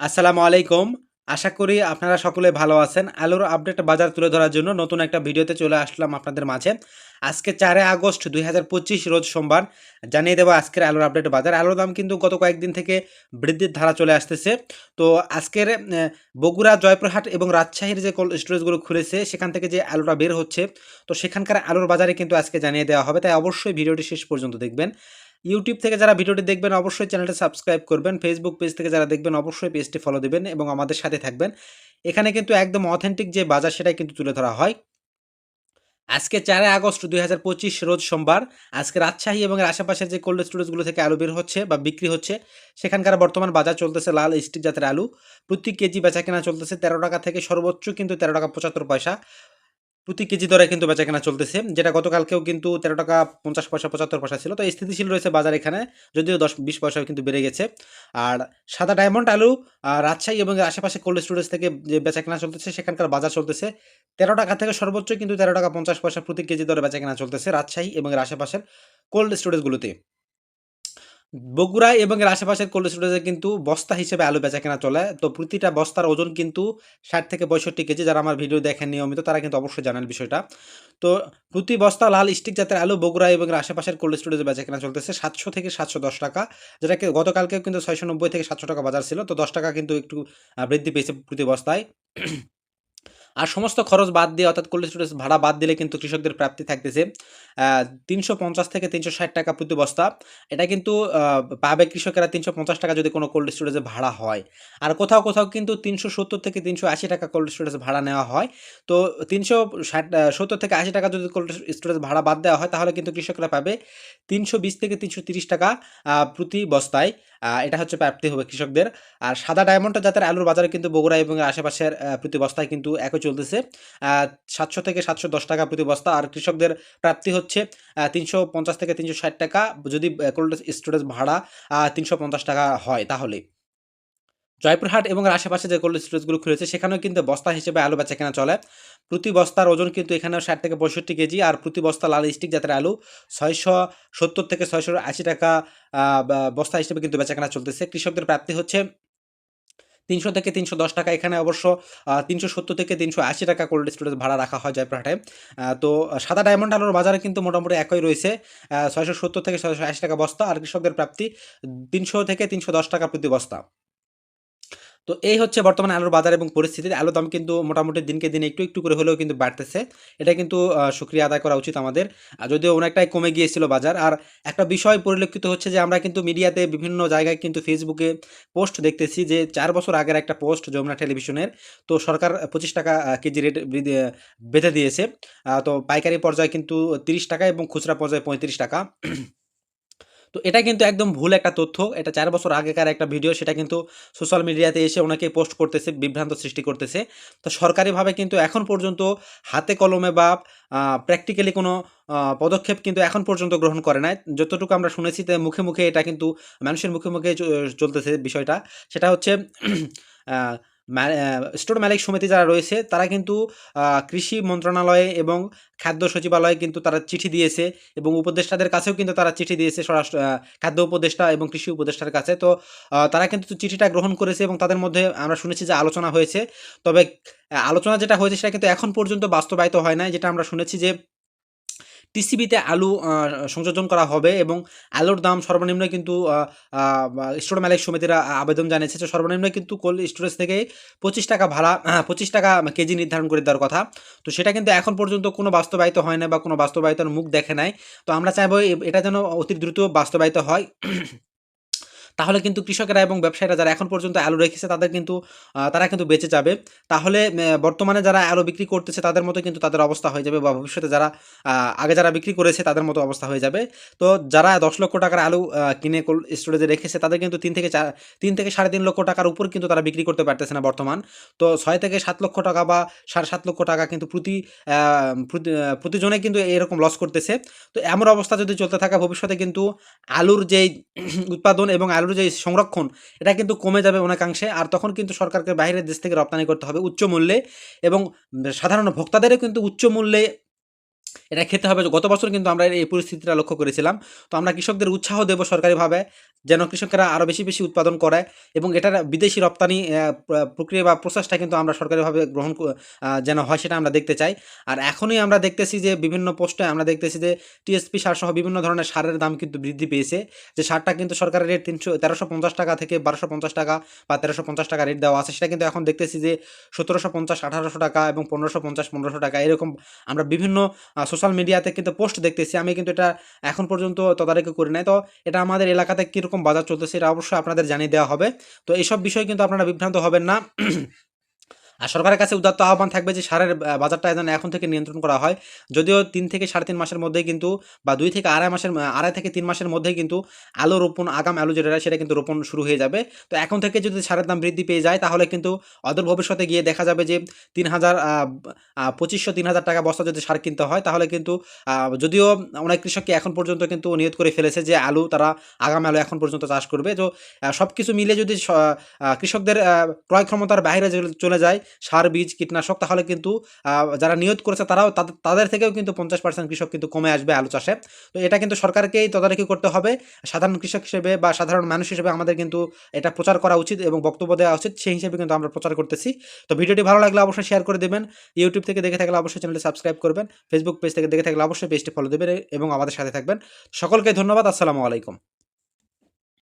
আসসালামু আলাইকুম। আশা করি আপনারা সকলে ভালো আছেন। আলুর আপডেট বাজার তুলে ধরার জন্য নতুন একটা ভিডিওতে চলে আসলাম আপনাদের মাঝে। আজকে চারে আগস্ট দুই হাজার পঁচিশ রোজ সোমবার। জানিয়ে দেবো আজকের আলুর আপডেট বাজার। আলুর দাম কিন্তু গত কয়েকদিন থেকে বৃদ্ধির ধারা চলে আসতেছে। তো আজকের বগুড়া, জয়পুরহাট এবং রাজশাহীর যে কোল্ড স্টোরেজগুলো খুলেছে, সেখান থেকে যে আলুটা বের হচ্ছে, তো সেখানকার আলুর বাজারে কিন্তু আজকে জানিয়ে দেওয়া হবে। তাই অবশ্যই ভিডিওটি শেষ পর্যন্ত দেখবেন। ইউটিউব থেকে যারা ভিডিওটি দেখবেন, অবশ্যই চ্যানেলটা সাবস্ক্রাইব করবেন। ফেসবুক পেজ থেকে যারা দেখবেন, অবশ্যই পেজটি ফলো দেবেন এবং আমাদের সাথে থাকবেন। এখানে কিন্তু একদম অথেন্টিক যে বাজার, সেটাই কিন্তু তুলে ধরা হয়। আজকে চারে আগস্ট দুই হাজার পঁচিশ, রোজ সোমবার। আজকে রাজশাহী এবং এর আশেপাশের যে কোল্ড স্টোরেজগুলো থেকে আলু বের হচ্ছে বা বিক্রি হচ্ছে, সেখানকার বর্তমান বাজার চলতেছে লাল স্টিক জাতের আলু। প্রতি কেজি বেচা কেনা চলতেছে তেরো টাকা থেকে সর্বোচ্চ কিন্তু তেরো টাকা পঁচাত্তর পয়সা। প্রতি কেজি দরে কিন্তু বেচা কেনা চলতেছে, যেটা গতকালকেও কিন্তু তেরো টাকা পঞ্চাশ পয়সা, পঁচাত্তর পয়সা ছিল। তো স্থিতিশীল রয়েছে বাজার এখানে, যদিও দশ বিশ পয়সাও কিন্তু বেড়ে গেছে। আর সাদা ডায়মন্ড আলু রাজশাহী এবং আশেপাশে কোল্ড স্টোরেজ থেকে যে বেচা কেনা চলতেছে, সেখানকার বাজার চলতেছে। তেরো টাকা থেকে সর্বোচ্চ কিন্তু তেরো টাকা পঞ্চাশ পয়সা প্রতি কেজি দরে বেচা কেনা চলতেছে রাজশাহী এবং আশেপাশের কোল্ড স্টোরেজগুলোতে। বগুড়া এবং এর আশেপাশের কোল্ড স্টোরেজে কিন্তু বস্তা হিসেবে আলু বেচা কেনা চলে। তো প্রতিটা বস্তার ওজন কিন্তু ষাট থেকে পঁয়ষট্টি কেজি, যারা আমার ভিডিও দেখেন নিয়মিত, তারা কিন্তু অবশ্যই জানেন বিষয়টা। তো প্রতি বস্তা লাল স্টিক জাতের আলু বগুড়া এবং এর আশেপাশের কোল্ড স্টোরেজে বেচা কেনা চলতেছে সাতশো থেকে সাতশো দশ টাকা। যেটাকে গতকালকেও কিন্তু ছয়শো নব্বই থেকে সাতশো টাকা বাজার ছিল, তো দশ টাকা কিন্তু একটু বৃদ্ধি পেয়েছে প্রতি বস্তায়। আর সমস্ত খরচ বাদ দিয়ে অর্থাৎ কোল্ড স্টোরেজ ভাড়া বাদ দিলে কিন্তু কৃষকদের প্রাপ্তি থাকতেছে। তিনশো পঞ্চাশ থেকে তিনশো ষাট টাকা প্রতি বস্তা এটা কিন্তু পাবে কৃষকেরা তিনশো পঞ্চাশ টাকা যদি কোনো কোল্ড স্টোরেজে ভাড়া হয়। আর কোথাও কোথাও কিন্তু তিনশো সত্তর থেকে তিনশো আশি টাকা কোল্ড স্টোরেজ ভাড়া নেওয়া হয়। তো তিনশো ষাট সত্তর থেকে আশি টাকা যদি কোল্ড স্টোরেজ ভাড়া বাদ দেওয়া হয়, তাহলে কিন্তু কৃষকরা পাবে তিনশো বিশ থেকে তিনশো তিরিশ টাকা প্রতি বস্তায় এটা হচ্ছে প্রাপ্তি হবে কৃষকদের। আর সাদা ডায়মন্ডটা জাতের আলুর বাজারে কিন্তু বগুড়া এবং আশেপাশের প্রতি বস্তায় কিন্তু একই চলতেছে। সাতশো থেকে সাতশো দশ টাকা প্রতি বস্তা আর কৃষকদের প্রাপ্তি হচ্ছে তিনশো পঞ্চাশ থেকে তিনশো ষাট টাকা। যদি কোল্ড স্টোরেজ ভাড়া তিনশো পঞ্চাশ টাকা হয় তাহলে। জয়পুরহাট এবং আশেপাশে যে কোল্ড স্টোরেজগুলো খুলেছে, সেখানেও কিন্তু বস্তা হিসেবে আলু বেচা কেনা চলে। প্রতি বস্তার ওজন কিন্তু এখানেও ষাট থেকে পঁয়ষট্টি কেজি আর প্রতি বস্তা লাল স্টিক জাতের আলু ছয়শো সত্তর থেকে ছয়শো আশি টাকা বস্তা হিসেবে কিন্তু বেচা কেনা চলতেছে। কৃষকদের প্রাপ্তি হচ্ছে তিনশো থেকে তিনশো দশ টাকা। এখানে অবশ্য তিনশো সত্তর থেকে তিনশো আশি টাকা কোল্ড স্টোরেজ ভাড়া রাখা হয় জয়পুরহাটে তো সাদা ডায়মন্ড আলুর বাজারে কিন্তু মোটামুটি একই রয়েছে। ছয়শো সত্তর থেকে ছয়শো আশি টাকা বস্তা আর কৃষকদের প্রাপ্তি তিনশো থেকে তিনশো দশ টাকা প্রতি বস্তা। তো এই হচ্ছে বর্তমানে আলুর বাজার এবং পরিস্থিতি আলুর দাম কিন্তু মোটামুটি দিনকে দিন একটু একটু করে হলেও কিন্তু বাড়তেছে। এটা কিন্তু সুক্রিয়া আদায় করা উচিত আমাদের। যদিও অনেকটাই কমে গিয়েছিল বাজার। আর একটা বিষয় পরিলক্ষিত হচ্ছে যে, আমরা কিন্তু মিডিয়াতে বিভিন্ন জায়গায় কিন্তু ফেসবুকে পোস্ট দেখতেছি যে, চার বছর আগের একটা পোস্ট যমুনা টেলিভিশনের। তো সরকার পঁচিশ টাকা কেজি রেট বেঁধে দিয়েছে। তো পাইকারি পর্যায়ে কিন্তু তিরিশ টাকা এবং খুচরা পর্যায়ে পঁয়ত্রিশ টাকা। তো এটা কিন্তু একদম ভুল একটা তথ্য। এটা চার বছর আগেকার একটা ভিডিও সেটা কিন্তু সোশ্যাল মিডিয়াতে এসে অনেকে পোস্ট করতেছে, বিভ্রান্ত সৃষ্টি করতেছে। তো সরকারিভাবে কিন্তু এখন পর্যন্ত হাতে কলমে বা প্র্যাকটিক্যালি কোনো পদক্ষেপ কিন্তু এখন পর্যন্ত গ্রহণ করে নাই। যতটুকু আমরা শুনেছি মুখে মুখে এটা কিন্তু, মানুষের মুখে মুখে চলতেছে বিষয়টা। সেটা হচ্ছে স্টোর মালিক সমিতি যারা রয়েছে, তারা কিন্তু কৃষি মন্ত্রণালয়ে এবং খাদ্য সচিবালয়ে কিন্তু তারা চিঠি দিয়েছে এবং উপদেষ্টাদের কাছেও কিন্তু তারা চিঠি দিয়েছে স্বরাষ্ট্র খাদ্য উপদেষ্টা এবং কৃষি উপদেষ্টার কাছে। তো তারা কিন্তু চিঠিটা গ্রহণ করেছে এবং তাদের মধ্যে আমরা শুনেছি যে আলোচনা হয়েছে। তবে আলোচনা যেটা হয়েছে সেটা কিন্তু এখন পর্যন্ত বাস্তবায়িত হয় নাই। যেটা আমরা শুনেছি যে টিসিবিতে আলু সংযোজন করা হবে এবং আলুর দাম সর্বনিম্ন কিন্তু স্টোর মালিক সমিতিরা আবেদন জানিয়েছে যে সর্বনিম্ন কিন্তু কোল্ড স্টোরেজ থেকে পঁচিশ টাকা ভাড়া পঁচিশ টাকা কেজি নির্ধারণ করে দেওয়ার কথা। তো সেটা কিন্তু এখন পর্যন্ত কোনো বাস্তবায়িত হয় না বা কোনো বাস্তবায়িতার মুখ দেখে নাই। তো আমরা চাইব এটা যেন অতি দ্রুত বাস্তবায়িত হয়। তাহলে কিন্তু কৃষকেরা এবং ব্যবসায়ীরা যারা এখন পর্যন্ত আলু রেখেছে, তাদের কিন্তু তারা কিন্তু বেঁচে যাবে। তাহলে বর্তমানে যারা আলু বিক্রি করতেছে, তাদের মতো কিন্তু তাদের অবস্থা হয়ে যাবে বা ভবিষ্যতে যারা আগে যারা বিক্রি করেছে, তাদের মতো অবস্থা হয়ে যাবে। তো যারা দশ লক্ষ টাকার আলু কিনে স্টোরেজে রেখেছে, তাদের কিন্তু তিন থেকে চার, তিন থেকে সাড়ে তিন লক্ষ টাকার উপর কিন্তু তারা বিক্রি করতে পারতেছে না বর্তমান। তো ছয় থেকে সাত লক্ষ টাকা বা সাড়ে সাত লক্ষ টাকা কিন্তু প্রতি প্রতিজনে কিন্তু এরকম লস করতেছে। তো এমন অবস্থা যদি চলতে থাকে, ভবিষ্যতে কিন্তু আলুর যেই উৎপাদন এবং আলুর যে সংরক্ষণ, এটা কিন্তু কমে যাবে অনেকাংশে। আর তখন কিন্তু সরকারকে বাইরের দেশ থেকে রপ্তানি করতে হবে উচ্চ মূল্যে এবং সাধারণ ভোক্তাদেরও কিন্তু উচ্চ মূল্যে এটা খেতে হবে। গত বছর কিন্তু আমরা এই পরিস্থিতিটা লক্ষ্য করেছিলাম। তো আমরা কৃষকদের উৎসাহ দেবো সরকারিভাবে। যেন কৃষকেরা আরও বেশি বেশি উৎপাদন করে এবং এটার বিদেশি রপ্তানি প্রক্রিয়া বা প্রসেসটা কিন্তু আমরা সরকারিভাবে গ্রহণ যেন হয় সেটা আমরা দেখতে চাই। আর এখনই আমরা দেখতেছি যে বিভিন্ন পোস্টে আমরা দেখতেছি যে টিএসপি সার সহ বিভিন্ন ধরনের সারের দাম কিন্তু বৃদ্ধি পেয়েছে। যে সারটা কিন্তু সরকারের রেট তিনশো, তেরোশো পঞ্চাশ টাকা থেকে বারোশো পঞ্চাশ টাকা বা তেরোশো পঞ্চাশ টাকা রেট দেওয়া আছে। সেটা কিন্তু এখন দেখতেছি যে সতেরোশো পঞ্চাশ, আঠারোশো টাকা এবং পনেরোশো পঞ্চাশ, পনেরোশো টাকা এরকম আমরা বিভিন্ন সোশ্যাল মিডিয়াতে কিন্তু পোস্ট দেখতেছি। আমি কিন্তু এটা এখন পর্যন্ত তদারকি করি নাই। তো এটা আমাদের এলাকাতে কীরকম বাজার চলতেছে, এটা অবশ্যই আপনাদের জানিয়ে দেওয়া হবে। তো এইসব বিষয়ে কিন্তু আপনারা বিভ্রান্ত হবেন না। আর সরকারের কাছে উদাত্ত আহ্বান থাকবে যে সারের বাজারটা যেন এখন থেকে নিয়ন্ত্রণ করা হয়। যদিও তিন থেকে সাড়ে তিন মাসের মধ্যেই কিন্তু, বা দুই থেকে আড়াই মাসের আড়াই থেকে তিন মাসের মধ্যেই কিন্তু আলু রোপণ, আগাম আলু যেটা সেটা কিন্তু রোপণ শুরু হয়ে যাবে। তো এখন থেকে যদি সারের দাম বৃদ্ধি পেয়ে যায়, তাহলে কিন্তু অদূর ভবিষ্যতে গিয়ে দেখা যাবে যে তিন হাজার পঁচিশশো তিন হাজার টাকা বস্তা যদি সার কিনতে হয়, তাহলে কিন্তু যদিও অনেক কৃষককে এখন পর্যন্ত কিন্তু নিয়ত করে ফেলেছে যে আলু তারা আগাম আলু এখন পর্যন্ত চাষ করবে। তো সব কিছু মিলে যদি কৃষকদের ক্রয় ক্ষমতার বাইরে চলে যায় সার, বীজ, কীটনাশক, তাহলে কিন্তু যারা নিয়ত করেছে তারাও তাদের থেকেও কিন্তু পঞ্চাশ পার্সেন্ট কৃষক কিন্তু কমে আসবে আলু চাষে। তো এটা কিন্তু সরকারকেই তদারকি করতে হবে। সাধারণ কৃষক হিসেবে বা সাধারণ মানুষ হিসেবে আমাদের কিন্তু এটা প্রচার করা উচিত এবং বক্তব্য দেওয়া উচিত, সেই হিসেবে কিন্তু আমরা প্রচার করতেছি। তো ভিডিওটি ভালো লাগলে অবশ্যই শেয়ার করে দেবেন। ইউটিউব থেকে দেখে থাকলে অবশ্যই চ্যানেলটি সাবস্ক্রাইব করবেন। ফেসবুক পেজ থেকে দেখে থাকলে অবশ্যই পেজটি ফলো দেবেন এবং আমাদের সাথে থাকবেন। সকলকে ধন্যবাদ, আসসালামু আলাইকুম।